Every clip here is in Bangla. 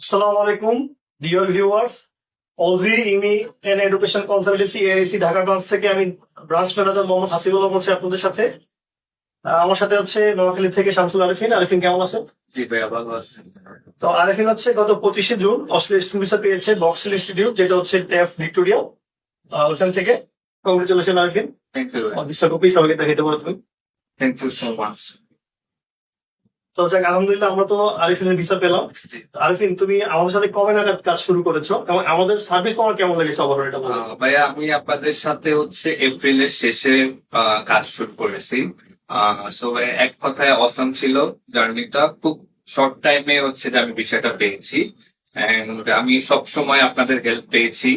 আসসালামু আলাইকুম dear viewers. Aussie Immi and Education Consultancy AIC Dhaka branch থেকে আমি ব্রাঞ্চ ম্যানেজার মোহাম্মদ হাসিবুল্লাহ বলছি আপনাদের সাথে। আমার সাথে হচ্ছে নোয়াখালী থেকে শামসুল আরিফিন। আরিফিন কেমন আছেন? জি ভাইয়া ভালো আছেন তো আরিফিন হচ্ছে গত পঁচিশে জুন অস্ট্রেলিয়া স্টুডেন্ট ভিসা পেয়েছে বক্সিল ইনস্টিটিউট যেটা হচ্ছে টেফ ভিক্টোরিয়া আহ, ওখান থেকে। Congratulation Arifin. Thank you visa copy সবাইকে দেখাতে পারো তুমি। থ্যাংক ইউ সো মাচ তো যাক আলহামদুলিল্লাহ আমরা তো আরিফিনের ভিসা পেলাম। আরিফিন তুমি আমাদের সাথে কবে নাগাদ কাজ শুরু করেছ? এবং আমাদের সার্ভিস তোমার কেমন লেগেছে ওভারঅল এটা বলো। ভাইয়া আমি আপনাদের সাথে হচ্ছে এপ্রিলের শেষে কাজ শুরু করেছি। সো এক কথায় অসাম ছিল জার্নিটা। খুব শর্ট টাইমে হচ্ছে যে আমি বিষয়টা পেয়েছি। আমি সব সময় আপনাদের হেল্প পেয়েছি।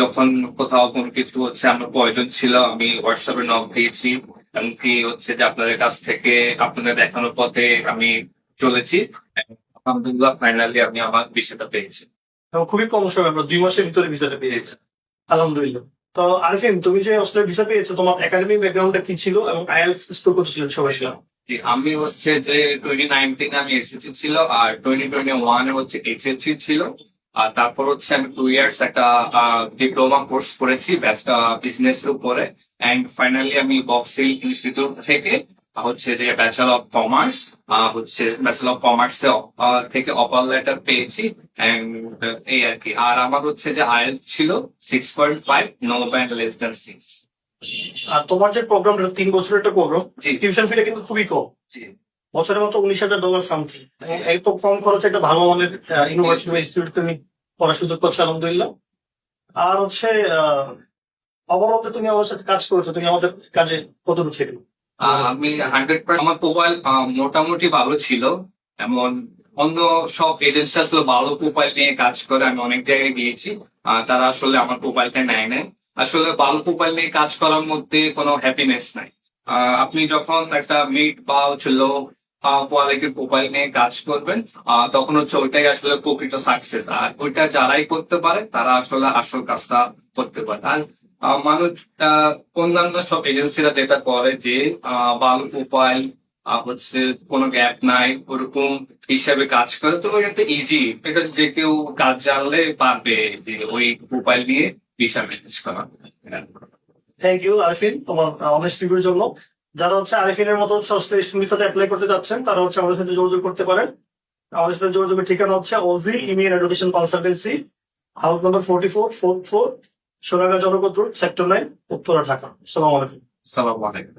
যখন কোথাও কোনো কিছু হচ্ছে আমার প্রয়োজন ছিল আমি হোয়াটসঅ্যাপে নক দিয়েছি। এমনকি হচ্ছে যে আপনাদের কাছ থেকে আপনাদের দেখানোর পথে আমি চলেছি। আলহামদুলিল্লাহ ফাইনালি আমি আমার বিষয়টা পেয়েছি খুবই কম সময় আমরা দুই মাসের ভিতরে ভিসাটা পেয়েছি। আলহামদুলিল্লাহ। তো আরিফিন তুমি যে অস্ট্রেলিয়া ভিসা পেয়েছ তোমার একাডেমিক ব্যাকগ্রাউন্ডটা কি ছিল এবং আইএলস স্কোর কত ছিল সবাই আমি হচ্ছে যে টোয়েন্টি নাইনটিন আমি এসএসসি ছিল আর টোয়েন্টি টোয়েন্টি ওয়ান হচ্ছে এইচএসসি ছিল। আর তারপর হচ্ছে আমি টু ইয়ার্স একটা ডিপ্লোমা কোর্স করেছি বিজনেস এর উপরে। অ্যান্ড ফাইনালি আমি বক্সিল ইনস্টিটিউট থেকে হচ্ছে যে ব্যাচেলর অফ কমার্স হচ্ছে ব্যাচেলর অফ কমার্স থেকে অপার লেটার পেয়েছি। এই আর কি। আর আমার হচ্ছে যে আয়েল ছিল six point five no band less than six আর তোমার যে প্রোগ্রামটা তিন বছরের একটা প্রোগ্রাম টিউশন ফিটা কিন্তু খুবই কম। বছরের মতো উনিশ হাজার ডলার সামথিং এত কম খরচে একটা ভালো মানের ইউনিভার্সিটি বা ইনস্টিটিউট তুমি পড়ার সুযোগ পাচ্ছ আলহামদুলিল্লাহ। আর হচ্ছে অবরোধে তুমি আমার সাথে কাজ করেছ তুমি আমাদের কাজে কতটুকু খেলো আমি হান্ড্রেড পার্সেন্ট আমার প্রোফাইল মোটামুটি ভালো ছিল। এমন অন্য সব এজেন্সি আসলে ভালো প্রোফাইল নিয়ে কাজ করে আমি অনেক জায়গায় গিয়েছি। তারা আসলে আমার প্রোফাইলটা নেয় নাই। আসলে ভালো প্রোফাইল নিয়ে কাজ করার মধ্যে কোনো হ্যাপিনেস নাই। আপনি যখন একটা মিড বা হচ্ছে লো কোয়ালিটির প্রোফাইল নিয়ে কাজ করবেন। তখন হচ্ছে ওইটাই আসলে প্রকৃত সাকসেস আর ওইটা যারাই করতে পারে, তারা আসলে আসল কাজটা করতে পারে। আর মানুষ অন্যান্য সব এজেন্সিরা যেটা করে যে ভালো প্রোফাইল হচ্ছে কোনো গ্যাপ নাই, ওরকম হিসাবে কাজ করে, তো ওইটা ইজি এটা যে কেউ কাজ জানলে পারবে যে ওই প্রোফাইল নিয়ে ভিসা ম্যানেজ করা। Thank you Arifin. তোমার অনেস্ট জন্য। যারা হচ্ছে আরিফিনের মতো সংশ্লিষ্ট অ্যাপ্লাই করতে যাচ্ছেন, তারা হচ্ছে আমাদের সাথে যোগাযোগ করতে পারেন। আমাদের সাথে যোগাযোগের ঠিকানা হচ্ছে ওজি ইমিয়ান education consultancy house number forty four four four সোনাগা জনপদ road sector nine Uttara, Dhaka. সালাম আলাইকুম সালাম আলাইকুম